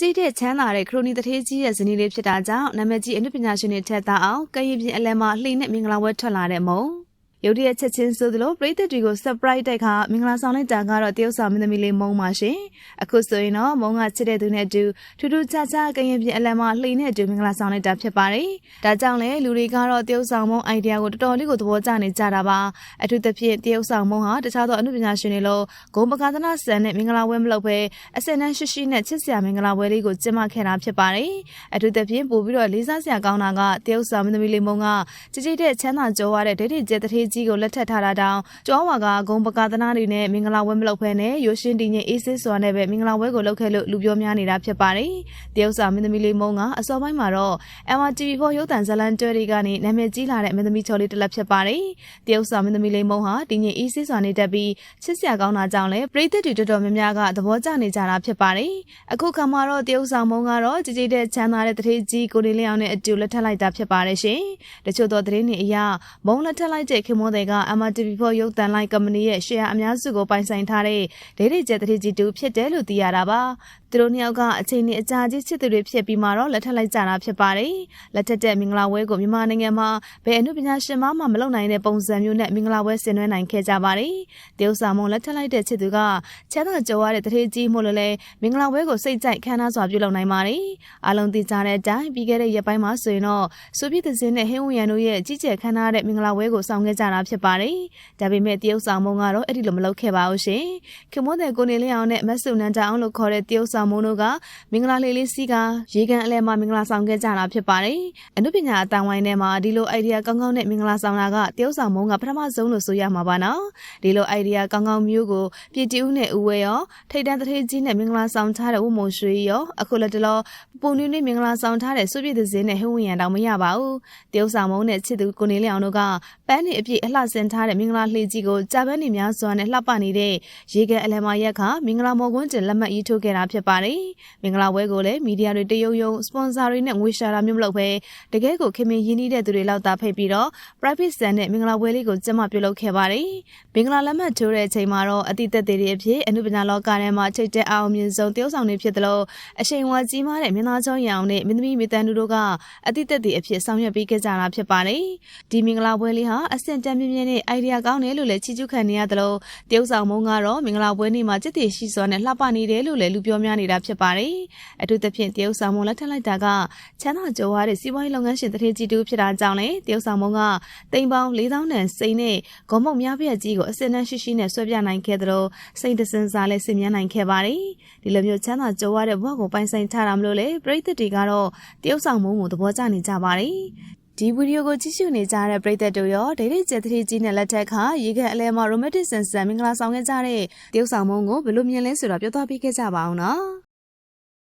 ကြည်ကြည်တဲ့ချမ်းသာတဲ့ခရိုနီတထေးကြီးရဲ့ဇနီးလေးဖြစ်တာကြောင့်နာမည်ကြီးအနုပညာရှင်တွေထက်သားအောင်ကရင်ပြင်အလဲမှာလှိနဲ့မင်္ဂလာဝဲထွက်လာတဲ့မုံ ရုတ်တရက်ချက်ချင်းဆိုသလိုပြည်သက်တွေကို surprise တိုက်ခါမင်္ဂလာဆောင်လိုက်တာကတော့တရုတ်ဆောင်မင်းသမီးလေးမုံပါရှင်အခုဆိုရင်တော့မုံကချစ်တဲ့သူနဲ့အတူထူးထူးခြားခြားကရင်ပြင်အလဲမှာလှိနဲ့အတူမင်္ဂလာဆောင်လိုက်တာဖြစ်ပါတယ်ဒါကြောင့်လေလူတွေကတော့တရုတ်ဆောင်မုံ idea ကိုတော်တော်လေးကိုသဘောကျနေကြတာပါအထူးသဖြင့်တရုတ်ဆောင်မုံဟာတခြားသောအနုပညာရှင်တွေလိုဂုံပကာသနာဆန်နဲ့မင်္ဂလာဝဲမလုပ်ဘဲအစင်တန်းရှိရှိနဲ့ချစ်စရာမင်္ဂလာဝဲလေးကိုကျင်းပခဲ့တာဖြစ်ပါတယ်အထူးသဖြင့်ပို့ပြီးတော့လေးစားစရာကောင်းတာကတရုတ်ဆောင်မင်းသမီးလေးမုံကကြည်ကြည်တဲ့ချမ်းသာကြောရတဲ့ဒိဋ္ဌိကျဲတထေးကြီးကိုလက်ထပ်ထားတာတောင်ကျောဝါကဂုံပကာသနာတွေနဲ့မင်္ဂလာဝဲမလုပ်ဖဲနဲ့ရိုးရှင်းတည်ငြိမ်အေးဆေးစွာနဲ့ပဲမင်္ဂလာဝဲကိုလုပ်ခဲ့လို့လူပြောများနေတာဖြစ်ပါတယ်တရုတ်ဆောင်မင်းသမီးလေးမုံကအစောပိုင်းမှာတော့ MRTV4 ရုပ်သံဇာတ်လမ်းတွဲတွေကနေနာမည်ကြီးလာတဲ့မင်းသမီးချော်လေးတစ်လက်ဖြစ်ပါတယ်တရုတ်ဆောင်မင်းသမီးလေးမုံဟာတည်ငြိမ်အေးဆေးစွာနေတတ်ပြီးချစ်စရာကောင်းတာကြောင့်လည်းပရိသတ်တွေတော်တော်များများကသဘောကျနေကြတာဖြစ်ပါတယ်အခုခါမှာတော့တရုတ်ဆောင်မုံကတော့ကြည်ကြည်တဲ့ချမ်းသာတဲ့တထေးကြီးကိုနေလျောင်နဲ့အတူလက်ထပ်လိုက်တာဖြစ်ပါတယ်ရှင်တချို့သောသတင်းတွေအရမုံလက်ထပ်လိုက်တဲ့ခင်မွန်တွေက MRTV4 ရုပ်သံလိုင်းကုမ္ပဏီရဲ့ share အများစုကိုပိုင်ဆိုင်ထားတဲ့ဒေဒီကျက်တထေးကြီးတူဖြစ်တယ်လို့သိရတာပါသူတို့နှစ်ယောက်ကအချိန်နဲ့အကြာကြီးချစ်သူတွေဖြစ်ပြီးမှတော့လက်ထပ်လိုက်ကြတာဖြစ်ပါတယ်လက်ထက်တဲ့မင်္ဂလာဝဲကိုမြန်မာနိုင်ငံမှာဘယ်အမှုပညာရှင်မှမမလုပ်နိုင်တဲ့ပုံစံမျိုးနဲ့မင်္ဂလာဝဲဆင်နွှဲနိုင်ခဲ့ကြပါတယ်တရုတ်ဆောင်မုံလက်ထပ်လိုက်တဲ့ချစ်သူကချမ်းသာကြွားတဲ့တထေးကြီးမို့လို့လဲမင်္ဂလာဝဲကိုစိတ်ကြိုက်ခမ်းနားစွာပြုလုပ်နိုင်ပါတယ်အားလုံးသိကြတဲ့အတိုင်းပြီးခဲ့တဲ့ရက်ပိုင်းမှာဆိုရင်တော့စုပြည့်သစင်းနဲ့ဟင်းဝရန်တို့ရဲ့ကြီးကျယ်ခမ်းနားတဲ့မင်္ဂလာဝဲကိုဆောင်ခဲ့ကြတာဖြစ်ပါတယ်ဒါပေမဲ့တရုတ်ဆောင်မုံကတော့အဲ့ဒီလိုမလုပ်ခဲ့ပါဘူးရှင်ခင်မွန်းတဲ့ကိုနေလင်းအောင်နဲ့မတ်ဆုနန်းတအောင်လို့ခေါ်တဲ့တရုတ်ဆောင်မုံတို့ကမင်္ဂလာလေးလေးစီကရေကန်အလဲမှာမင်္ဂလာဆောင်ခဲ့ကြတာဖြစ်ပါတယ်အနုပညာအတန်ဝိုင်းထဲမှာဒီလို idea ကောင်းကောင်းနဲ့မင်္ဂလာဆောင်တာကတရုတ်ဆောင်မုံကပထမဆုံးလို့ဆိုရမှာပါနော်ဒီလို idea ကောင်းကောင်းမျိုးကိုပြည်တီဦးနဲ့ဦးဝဲရောထိတ်တန်းတထေးကြီးနဲ့မင်္ဂလာဆောင်ထားတဲ့ဝမုံရွှေရောအခုလက်တလောပုံနွေးနွေးမင်္ဂလာဆောင်ထားတဲ့စုပြည့်သစင်းနဲ့ဟင်းဝင်ရံတောင်မရပါဘူးတရုတ်ဆောင်မုံနဲ့ချစ်သူကိုနေလင်းအောင်တို့ကပန်းနေအပြည့်အလှဆင်ထားတဲ့မင်္ဂလာလှေကြီးကိုကြာပန်းနေများစွာနဲ့လှပနေတဲ့ရေကန်အလယ်မှာရက်ခမင်္ဂလာမော်ကွန်းတင်လက်မှတ်ရေးထိုးခဲ့တာဖြစ်ပါတယ်မင်္ဂလာပွဲကိုလည်းမီဒီယာတွေတရုံယုံစပွန်ဆာတွေနဲ့ငွေရှာတာမျိုးမလုပ်ဘဲတကယ်ကိုခင်မင်းရင်းနှီးတဲ့သူတွေလောက်သာဖိတ်ပြီးတော့ private ဆန်နဲ့မင်္ဂလာပွဲလေးကိုကျင်းပပြုလုပ်ခဲ့ပါတယ်မင်္ဂလာလက်မှတ်ထိုးတဲ့အချိန်မှာတော့အတိသက်တွေအဖြစ်အနုပညာလောကထဲမှာထိတ်တဲ့အောင်မြင်ဆုံးတရုတ်ဆောင်တွေဖြစ်သလိုအရှိန်ဝါကြီးမားတဲ့မင်းသားကျောင်းရအောင်နဲ့မင်းသမီးမိတန်တို့ကအတိသက်တွေအဖြစ်ဆောင်ရွက်ပေးခဲ့ကြတာဖြစ်ပါတယ်ဒီမင်္ဂလာပွဲလေးဟာအဆင့်တန်းမြင့်မြင့်နဲ့ idea ကောင်းတယ်လို့လည်းချီးကျူးခံနေရသလိုတရုတ်ဆောင်မုံကတော့မင်္ဂလာပွဲနေ့မှာจิตတည်ရှိစွာနဲ့လှပနေတယ်လို့လည်းလူပြောများနေတာဖြစ်ပါတယ်အထူးသဖြင့်တရုတ်ဆောင်မုံလက်ထပ်လိုက်တာကချမ်းသာကြွားတဲ့စီးပွားရေးလုပ်ငန်းရှင်တထေးကြီးတူဖြစ်တာကြောင့်လေတရုတ်ဆောင်မုံကတိမ်ပေါင်း၄000တန်စိန်နဲ့ဂုံမုံများပြည့်ကြီးကိုအစင်တန်းရှိရှိနဲ့ဆွဲပြနိုင်ခဲ့သလိုစိန်တစင်စားလည်းဆင်မြန်းနိုင်ခဲ့ပါတယ်ဒီလိုမျိုးချမ်းသာကြွားတဲ့ဘဝကိုပိုင်ဆိုင်ထားတာမလို့လေပရိသတ်တွေကတော့တရုတ်ဆောင်မုံကိုသဘောကျနေကြပါတယ် ဒီဗီဒီယိုကိုကြည့်ရှုနေကြတဲ့ပရိသတ်တို့ရောဒိဋ္ဌိကျက်သတိကြီးနဲ့လက်ထက်ခါရေခဲအလဲမှာ romantic ဆန်ဆန်မင်္ဂလာဆောင်ခဲ့ကြတဲ့တရုတ်ဆောင်မုံကိုဘယ်လိုမြင်လဲဆိုတော့ပြောသွားပေးခဲ့ကြပါအောင်နော်